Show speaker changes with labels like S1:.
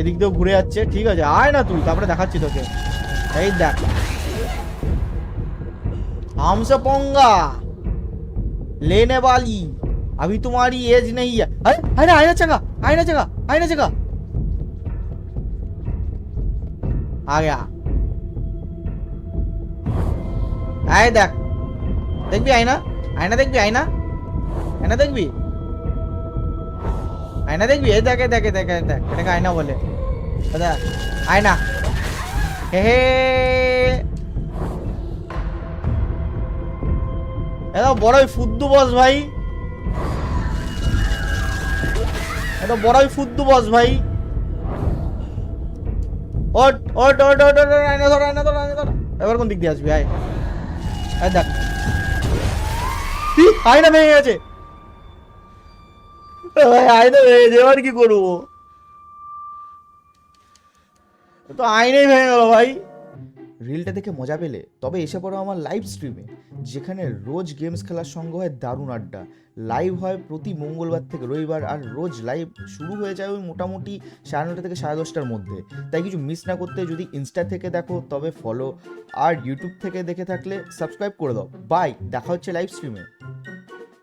S1: এদিক দিয়েও ঘুরে যাচ্ছে ঠিক আছে আয় না তুই তারপরে দেখাচ্ছি তোকে এই দেখ हमसे पंगा लेने वाली अभी तुम्हारी एज नहीं है अरे अरे आईना चंगा आईना चंगा आईना चंगा आ गया আয় দেখ দেখবি আয়না আয়না দেখবি আয়না আয়না দেখবি আয়না দেখবি? এই দেখে দেখে দেখে দেখ, এটাকে আয়না বলে। দেখ আয়না। হে হে। এত বড়ই ফুদ্দু বস ভাই। এত বড়ই ফুদ্দু বস ভাই। ওট ওট ওট ওট ওট আয়না ধর আয়না ধর আয়না ধর। এবার কোন দিক দিয়ে আসবি? আয়। দেখ? আয়না ভেঙে গেছে। আয়না ভেঙে কি করব তো আয়নাই ভেঙে গেল ভাই। রিলটা দেখে মজা পেলে? তবে এসে পড়ো আমার লাইভ স্ট্রিমে যেখানে রোজ গেমস খেলার সঙ্গে হয় দারুণ আড্ডা। লাইভ হয় প্রতি মঙ্গলবার থেকে রবিবার, আর রোজ লাইভ শুরু হয়ে যায় ওই মোটামুটি সাড়ে নটা থেকে সাড়ে দশটার মধ্যে। তাই কিছু মিস না করতে যদি ইনস্টা থেকে দেখো, তবে ফলো আর ইউটিউব থেকে দেখে থাকলে সাবস্ক্রাইব করে দাও। বাই দেখা হচ্ছে লাইভ স্ট্রিমে